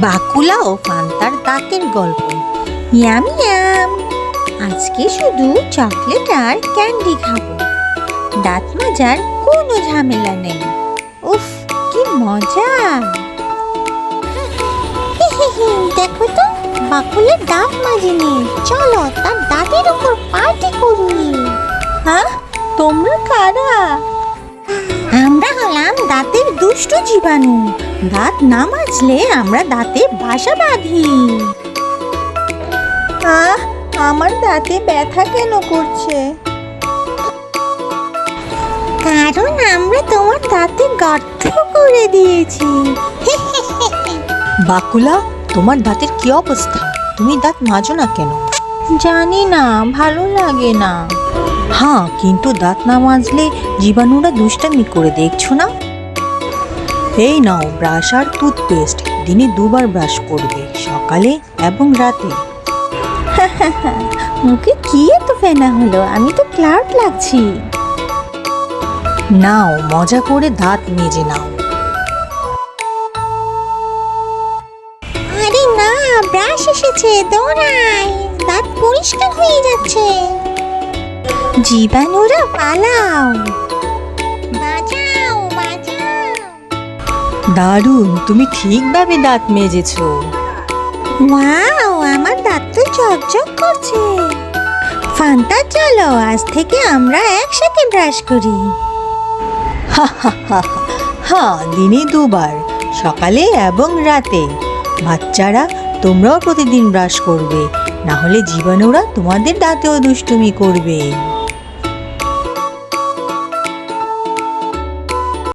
বাকুলা ও ফান্তার দাঁতের গল্প। Yum yum. আজকে শুধু চকলেট আর ক্যান্ডি খাব। দাঁত মাজার কোনো ঝামেলা নেই। উফ, কি মজা। দেখো তো বাকুলের দাঁত মাজেনি। চলো তার দাঁতের উপর পার্টি করি। হ্যাঁ তোমরা কারা? আমরা হলাম দাঁতের দুষ্ট জীবাণু। দাঁত না মাজলে আমরা দাঁতে বাসা বাঁধি। আহ আমার দাঁতে ব্যথা কেন করছে? কারণ আমরা তোমার দাঁতে গর্ত করে দিয়েছি। বাকুলা তোমার দাঁতের কি অবস্থা? তুমি দাঁত মাজো না কেন? জানি না ভালো লাগে না। হ্যাঁ কিন্তু দাঁত না মাজলে জীবাণুরা দুষ্টামি করে দেখছ না? এই নাও ব্রাশ আর টুথপেস্ট দিনে দুবার ব্রাশ করবে, সকালে এবং রাতে। মুখে কি এত ফেনা হলো? আমি তো ক্লার্ক লাগছি। নাও, মজা করে দাঁত মেজে নাও। আরে না ব্রাশ এসেছে, দৌড়াই। দাঁত পরিষ্কার হয়ে যাচ্ছে। জীবাণুরা পালাও। দারুণ তুমি ঠিকভাবে দাঁত মেজেছো। ওয়াও আমার দাঁত তো চকচক করছে। ফান্তা চলো আজ থেকে আমরা একসাথে ব্রাশ করি। হ্যাঁ দিনে দুবার সকালে এবং রাতে। বাচ্চারা তোমরাও প্রতিদিন ব্রাশ করবে না হলে জীবাণুরা তোমাদের দাঁতেও দুষ্টুমি করবে।